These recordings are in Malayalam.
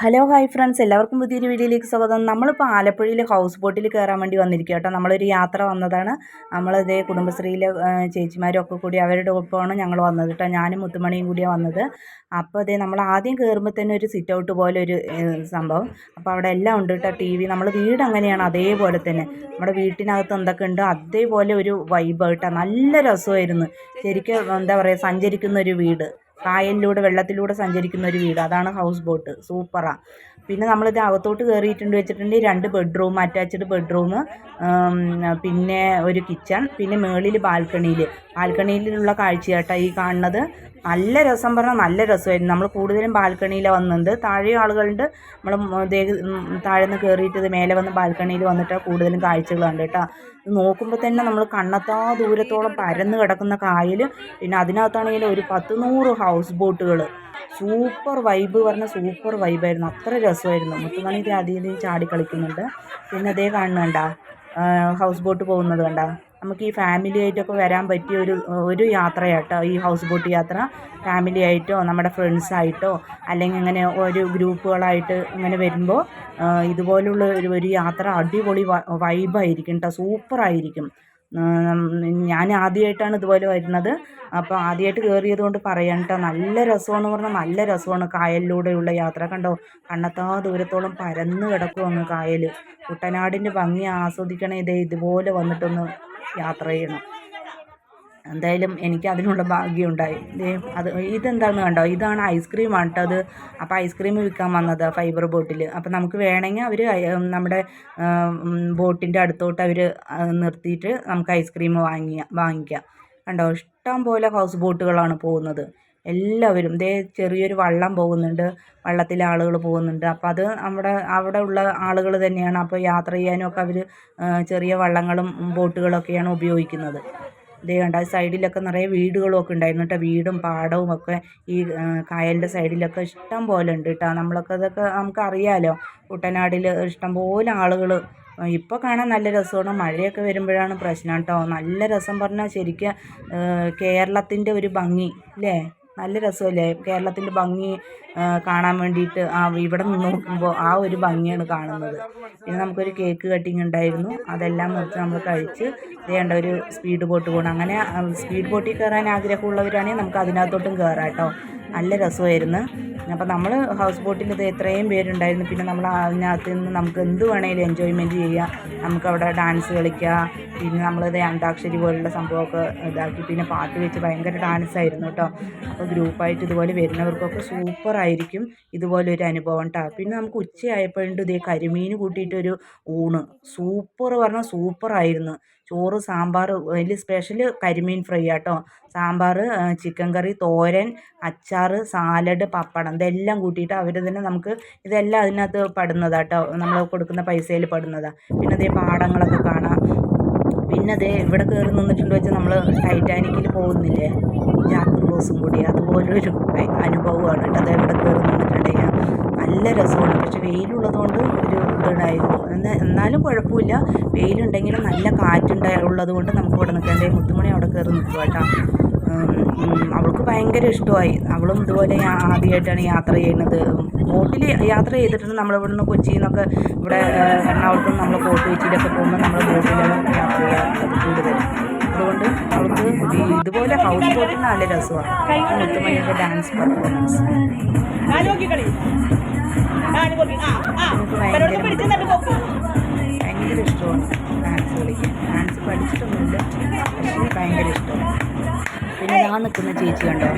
Hello hi friends. എല്ലാവർക്കും പുതിയൊരു വീഡിയോയിലേക്ക് സ്വാഗതം. നമ്മളിപ്പോൾ ആലപ്പുഴയിൽ ഹൗസ് ബോട്ടിൽ കയറാൻ വേണ്ടി വന്നിരിക്കുക കേട്ടോ. നമ്മളൊരു യാത്ര വന്നതാണ്. നമ്മളിതേ കുടുംബശ്രീയിലെ ചേച്ചിമാരൊക്കെ കൂടി അവരുടെ ഒപ്പമാണ് ഞങ്ങൾ വന്നത് കേട്ടോ. ഞാനും മുത്തുമണിയും കൂടിയാണ് വന്നത്. അപ്പോൾ അതേ നമ്മൾ ആദ്യം കയറുമ്പോൾ തന്നെ ഒരു സിറ്റ് ഔട്ട് പോലെ ഒരു സംഭവം. അപ്പോൾ അവിടെ എല്ലാം ഉണ്ട് കേട്ടോ. ടി വി നമ്മൾ വീട് അങ്ങനെയാണ് അതേപോലെ തന്നെ. നമ്മുടെ വീട്ടിനകത്ത് എന്തൊക്കെ ഉണ്ട് അതേപോലെ ഒരു വൈബ് കേട്ടോ നല്ല രസമായിരുന്നു. ശരിക്കും എന്താ പറയുക സഞ്ചരിക്കുന്ന ഒരു വീട്. കായലിലൂടെ വെള്ളത്തിലൂടെ സഞ്ചരിക്കുന്ന ഒരു വീട്. അതാണ് ഹൗസ് ബോട്ട് സൂപ്പറാണ് പിന്നെ നമ്മളിത് അകത്തോട്ട് കയറിയിട്ടുണ്ട് വെച്ചിട്ടുണ്ടെങ്കിൽ രണ്ട് ബെഡ്റൂം അറ്റാച്ച്ഡ് ബെഡ്റൂം പിന്നെ ഒരു കിച്ചൺ പിന്നെ മേളിൽ ബാൽക്കണിയിൽ ബാൽക്കണിയിലുള്ള കാഴ്ച കേട്ടോ ഈ കാണുന്നത്. നല്ല രസം പറഞ്ഞാൽ നല്ല രസമായിരുന്നു. നമ്മൾ കൂടുതലും ബാൽക്കണിയിലാണ് വന്നത്. താഴെ ആളുകളുണ്ട്. നമ്മൾ താഴെ നിന്ന് കയറിയിട്ട് മേലെ വന്ന് ബാൽക്കണിയിൽ വന്നിട്ട് കൂടുതലും കാഴ്ചകൾ കണ്ട് കേട്ടോ. നോക്കുമ്പോൾ തന്നെ നമ്മൾ കണ്ണത്താ ദൂരത്തോളം പരന്ന് കിടക്കുന്ന കായൽ പിന്നെ അതിനകത്താണെങ്കിൽ ഒരു പത്ത് നൂറ് ഹൗസ് ബോട്ടുകൾ സൂപ്പർ വൈബ് പറഞ്ഞ സൂപ്പർ വൈബായിരുന്നു അത്ര രസമായിരുന്നു. മുത്തുമണി ഇത് ഇതും ചാടി കളിക്കുന്നുണ്ട്. പിന്നെ അതേ കാണുന്നുണ്ട ഹൗസ് ബോട്ട് പോകുന്നത് കണ്ട. നമുക്ക് ഈ ഫാമിലി ആയിട്ടൊക്കെ വരാൻ പറ്റിയ ഒരു ഒരു യാത്രയാട്ടോ. ഈ ഹൗസ് ബോട്ട് യാത്ര ഫാമിലി ആയിട്ടോ നമ്മുടെ ഫ്രണ്ട്സായിട്ടോ അല്ലെങ്കിൽ ഇങ്ങനെ ഒരു ഗ്രൂപ്പുകളായിട്ട് ഇങ്ങനെ വരുമ്പോൾ ഇതുപോലുള്ള ഒരു ഒരു യാത്ര അടിപൊളി വൈബായിരിക്കും കേട്ടോ സൂപ്പറായിരിക്കും ഞാൻ ആദ്യമായിട്ടാണ് ഇതുപോലെ വരുന്നത്. അപ്പോൾ ആദ്യമായിട്ട് കയറിയത് കൊണ്ട് പറയാം കേട്ടോ നല്ല രസമെന്ന് പറഞ്ഞാൽ നല്ല രസമാണ് കായലിലൂടെയുള്ള യാത്ര. കണ്ടോ? കണ്ണത്താ ദൂരത്തോളം പരന്ന് കിടക്കുമെന്ന് കായൽ കുട്ടനാടിന്റെ ഭംഗി ആസ്വദിക്കണേ ഇതേ ഇതുപോലെ വന്നിട്ടൊന്ന് യാത്ര ചെയ്യണം. എന്തായാലും എനിക്ക് അതിനുള്ള ഭാഗ്യം ഉണ്ടായി അത് ഇതെന്താണെന്ന് കണ്ടോ? ഇതാണ് ഐസ്ക്രീമാണ് കേട്ടോ അത്. അപ്പോൾ ഐസ്ക്രീം വിൽക്കാൻ വന്നത് ഫൈബർ ബോട്ടിൽ അപ്പോൾ നമുക്ക് വേണമെങ്കിൽ അവർ നമ്മുടെ ബോട്ടിന്റെ അടുത്തോട്ട് അവർ നിർത്തിയിട്ട് നമുക്ക് ഐസ്ക്രീം വാങ്ങിയ വാങ്ങിക്കാം. കണ്ടോ? ഇഷ്ടം പോലെ ഹൗസ് ബോട്ടുകളാണ് പോകുന്നത്. എല്ലാവരും ദേ ചെറിയൊരു വള്ളം പോകുന്നുണ്ട് വള്ളത്തിൽ ആളുകൾ പോകുന്നുണ്ട്. അപ്പോൾ അത് നമ്മുടെ അവിടെ ഉള്ള ആളുകൾ തന്നെയാണ് അപ്പോൾ യാത്ര ചെയ്യാനൊക്കെ അവർ ചെറിയ വള്ളങ്ങളും ബോട്ടുകളൊക്കെയാണ് ഉപയോഗിക്കുന്നത്. ഇതേ കണ്ട സൈഡിലൊക്കെ നിറയെ വീടുകളൊക്കെ ഉണ്ടായിരുന്നു കേട്ടോ. വീടും പാടവും ഒക്കെ ഈ കായലിന്റെ സൈഡിലൊക്കെ ഇഷ്ടം പോലെ ഉണ്ട് കേട്ടോ. നമ്മളൊക്കെ അതൊക്കെ നമുക്കറിയാലോ കുട്ടനാടിൽ ഇഷ്ടം പോലെ ആളുകൾ ഇപ്പോൾ കാണാൻ നല്ല രസമാണ്. മഴയൊക്കെ വരുമ്പോഴാണ് പ്രശ്നം കേട്ടോ. നല്ല രസം പറഞ്ഞാൽ ശരിക്കും കേരളത്തിന്റെ ഒരു ഭംഗി അല്ലേ നല്ല രസമല്ലേ? കേരളത്തിന്റെ ഭംഗി കാണാൻ വേണ്ടിയിട്ട് ആ ഇവിടെ നിന്ന് നോക്കുമ്പോൾ ആ ഒരു ഭംഗിയാണ് കാണുന്നത്. പിന്നെ നമുക്കൊരു കേക്ക് കട്ടിങ് ഉണ്ടായിരുന്നു. അതെല്ലാം മുറിച്ച് നമ്മൾ കഴിച്ച് വേണ്ട ഒരു സ്പീഡ് ബോട്ട് പോകണം അങ്ങനെ സ്പീഡ് ബോട്ടിൽ കയറാൻ ആഗ്രഹമുള്ളവരാണെങ്കിൽ നമുക്ക് അതിനകത്തോട്ടും കയറാം കേട്ടോ. നല്ല രസമായിരുന്നു. അപ്പോൾ നമ്മൾ ഹൗസ് ബോട്ടിൽ ഇത് എത്രയും പേരുണ്ടായിരുന്നു. പിന്നെ നമ്മൾ അതിനകത്ത് നിന്ന് നമുക്ക് എന്ത് വേണമെങ്കിലും എൻജോയ്മെന്റ് ചെയ്യാം. നമുക്കവിടെ ഡാൻസ് കളിക്കാം. പിന്നെ നമ്മളിത് അന്താക്ഷരി പോലുള്ള സംഭവമൊക്കെ ഇതാക്കി. പിന്നെ പാട്ട് വെച്ച് ഭയങ്കര ഡാൻസ് ആയിരുന്നു കേട്ടോ. അപ്പോൾ ഗ്രൂപ്പായിട്ട് ഇതുപോലെ വരുന്നവർക്കൊക്കെ സൂപ്പർ ആയിരിക്കും. ഇതുപോലെ ഒരു അനുഭവം കേട്ടോ പിന്നെ നമുക്ക് ഉച്ചയായപ്പോഴുണ്ട് ഇതേ കരിമീൻ കൂട്ടിയിട്ടൊരു ഊണ്. സൂപ്പർ പറഞ്ഞാൽ സൂപ്പർ ആയിരുന്നു. ചോറ് സാമ്പാർ അതിൽ സ്പെഷ്യൽ കരിമീൻ ഫ്രൈ ആട്ടോ. സാമ്പാർ ചിക്കൻ കറി തോരൻ അച്ചാർ സാലഡ് പപ്പടം ഇതെല്ലാം കൂട്ടിയിട്ട് അവർ തന്നെ നമുക്ക് ഇതെല്ലാം അതിനകത്ത് പെടുന്നതാട്ടോ. നമ്മൾ കൊടുക്കുന്ന പൈസയിൽ പെടുന്നതാണ് പിന്നെ അതേ പാടങ്ങളൊക്കെ കാണാം. പിന്നെ അതേ ഇവിടെ കയറി നിന്നിട്ടുണ്ട് വെച്ചാൽ നമ്മൾ ടൈറ്റാനിക്കിൽ പോകുന്നില്ലേ? ജാക്ക് റോസും കൂടി. അതുപോലൊരു അനുഭവമാണ് കേട്ടോ. അതേ ഇവിടെ കയറി നിന്നിട്ടുണ്ടെങ്കിൽ. നല്ല രസമാണ്. പക്ഷെ വെയിലുള്ളതുകൊണ്ട് ഒരു ഇതുണ്ടായിരുന്നു. എന്നാലും കുഴപ്പമില്ല. വെയിലുണ്ടെങ്കിലും നല്ല കാറ്റുണ്ടായ ഉള്ളത് കൊണ്ട് നമുക്ക് ഇവിടെ നിൽക്കേണ്ടേ മുത്തുമണി അവിടെ കയറി നിൽക്കുക കേട്ടോ. അവൾക്ക് ഭയങ്കര ഇഷ്ടമായി. അവളും ഇതുപോലെ ആദ്യമായിട്ടാണ് യാത്ര ചെയ്യുന്നത്. ബോട്ടിൽ യാത്ര ചെയ്തിട്ടുണ്ട്. നമ്മളിവിടെ നിന്ന് കൊച്ചിയിൽ നിന്നൊക്കെ ഇവിടെ എറണാകുളത്ത് നമ്മൾ ബോട്ട് കൊച്ചിയിലൊക്കെ പോകുമ്പോൾ നമ്മൾ ബോട്ടിലാണ് യാത്ര ചെയ്യാറുള്ളത് ഇതുപോലെ ഹൗസ് ബോട്ടിൽ നല്ല രസമാണ്. മുത്തുമണിയുടെ ഡാൻസ് പെർഫോമൻസ് ഭയങ്കര ഇഷ്ടമാണ് ഡാൻസ് കളിക്കാൻ. ഡാൻസ് പഠിച്ചിട്ടൊന്നുമില്ല പക്ഷേ ഭയങ്കര ഇഷ്ടമാണ്. പിന്നെ ഞാൻ നിൽക്കുന്ന ചേച്ചി കണ്ടോ?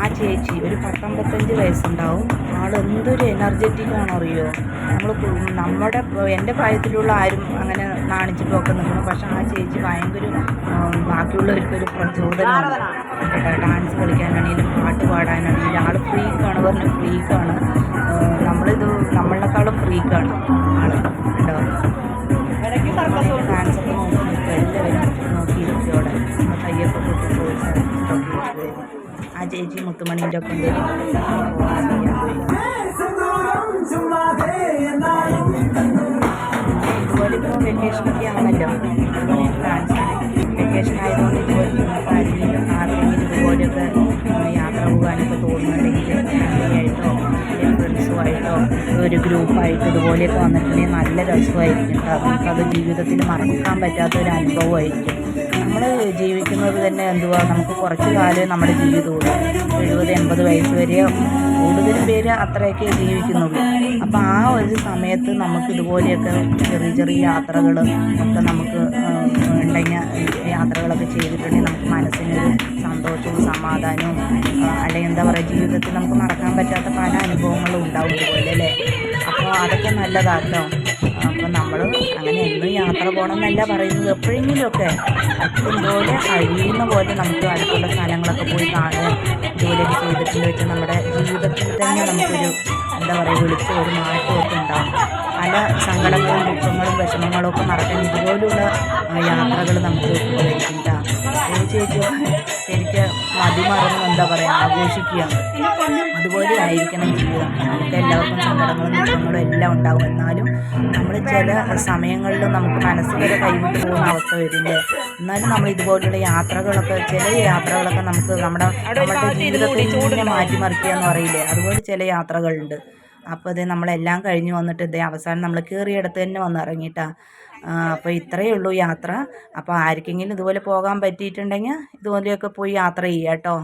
ആ ചേച്ചി ഒരു പത്തൊമ്പത്തഞ്ച് വയസ്സുണ്ടാവും. ആൾ എന്തൊരു എനർജറ്റിക് അറിയോ നമ്മൾ നമ്മുടെ എന്റെ പ്രായത്തിലുള്ള ആരും അങ്ങനെ നാണിച്ചിട്ടൊക്കെ നിൽക്കണം പക്ഷെ ആ ചേച്ചി ഭയങ്കര ബാക്കിയുള്ളവർക്കൊരു പ്രചോദനമാണ്. കേട്ടോ ഡാൻസ് കളിക്കാനാണെങ്കിലും പാട്ട് പാടാനാണെങ്കിലും ആൾ ഫ്രീക്കാണ് പറഞ്ഞ ഫ്രീക്കാണ് നമ്മളിത് നമ്മളെക്കാളും ഫ്രീക്കാണ് ആൾ കേട്ടോ. ഡാൻസ് നോക്കി നിൽക്കുക എല്ലാവരും നോക്കിയിരിക്കോടെ കയ്യൊക്കെ പൊട്ടി പ്രോത്സാഹിച്ചിട്ടൊക്കെ ആ ചേച്ചി മുത്തുമണിന്റെ ഒപ്പം ഇതുപോലെ ഇപ്പോൾ വെക്കേഷനൊക്കെ ആണല്ലോ. വെക്കേഷൻ ആയതുകൊണ്ട് ഒരു ഗ്രൂപ്പായിട്ട് ഇതുപോലെയൊക്കെ വന്നിട്ടുണ്ടെങ്കിൽ നല്ല രസമായിരിക്കും നമുക്ക് നമുക്കത് ജീവിതത്തിൽ മറക്കാൻ പറ്റാത്ത ഒരു അനുഭവമായിരിക്കും. നമ്മൾ ജീവിക്കുന്നത് തന്നെ എന്തുവാ? നമുക്ക് കുറച്ച് കാലമേ നമ്മുടെ ജീവിതമുള്ളൂ. എഴുപത് എൺപത് വയസ്സ് വരെ കൂടുതലും പേര് അത്രയൊക്കെ ജീവിക്കുന്നുള്ളൂ. അപ്പോൾ ആ ഒരു സമയത്ത് നമുക്ക് ഇതുപോലെയൊക്കെ ചെറിയ ചെറിയ യാത്രകൾ ഒക്കെ നമുക്ക് ഉണ്ടെങ്കിൽ യാത്രകളൊക്കെ ചെയ്തിട്ടുണ്ടെങ്കിൽ നമുക്ക് മനസ്സിനൊരു സന്തോഷവും സമാധാനവും അല്ലെങ്കിൽ എന്താ പറയുക ജീവിതത്തിൽ നമുക്ക് മറക്കാൻ പറ്റാത്ത പല അനുഭവങ്ങളും ഉണ്ടാവും ഇതുപോലെ അല്ലേ? അപ്പോൾ അതൊക്കെ നല്ലതാട്ടോ. അപ്പോൾ നമ്മൾ അങ്ങനെ എന്നും യാത്ര പോകണം എന്നല്ല പറയുന്നത്. എപ്പോഴെങ്കിലുമൊക്കെ കഴിയുന്ന പോലെ നമുക്ക് അടുത്തുള്ള സ്ഥലങ്ങളൊക്കെ പോയി കാണുക ജോലി ചെയ്തിട്ടുണ്ട്. വെച്ചാൽ നമ്മുടെ ജീവിതത്തിൽ തന്നെ നമുക്കൊരു എന്താ പറയുക വിളിച്ച ഒരു മാറ്റമൊക്കെ ഉണ്ടാകും പല സങ്കടങ്ങളും ദുഃഖങ്ങളും വിഷമങ്ങളും ഒക്കെ മറക്കാൻ ഇതുപോലുള്ള യാത്രകൾ നമുക്ക് കേട്ടോ ചേച്ചി എനിക്ക് മതിമറന്ന് എന്താ പറയുക ആഘോഷിക്കുക. അതുപോലെ ആയിരിക്കണം ജീവിതം. നമുക്ക് എല്ലാവർക്കും സങ്കടങ്ങളും ദുഃഖങ്ങളും എല്ലാം ഉണ്ടാകും എന്നാലും നമ്മൾ ചില സമയങ്ങളിൽ നമുക്ക് മനസ്സ് വരെ കൈവിട്ട് പോകുന്ന അവസ്ഥ വരില്ലേ എന്നാലും നമ്മൾ ഇതുപോലുള്ള യാത്രകളൊക്കെ ചില യാത്രകളൊക്കെ നമുക്ക് നമ്മുടെ നമ്മുടെ ജീവിതത്തിൽ മാറ്റിമറിക്കുക എന്ന് പറയില്ലേ? അതുപോലെ ചില യാത്രകളുണ്ട്. അപ്പോൾ ഇത് നമ്മളെല്ലാം കഴിഞ്ഞ് വന്നിട്ട് ഇതേ അവസാനം നമ്മൾ കയറിയിടത്ത് തന്നെ വന്ന് ഇറങ്ങിയിട്ടാണ് അപ്പോൾ ഇത്രയേ ഉള്ളൂ യാത്ര. അപ്പോൾ ആർക്കെങ്കിലും ഇതുപോലെ പോകാൻ പറ്റിയിട്ടുണ്ടെങ്കിൽ ഇതുപോലെയൊക്കെ പോയി യാത്ര ചെയ്യാം കേട്ടോ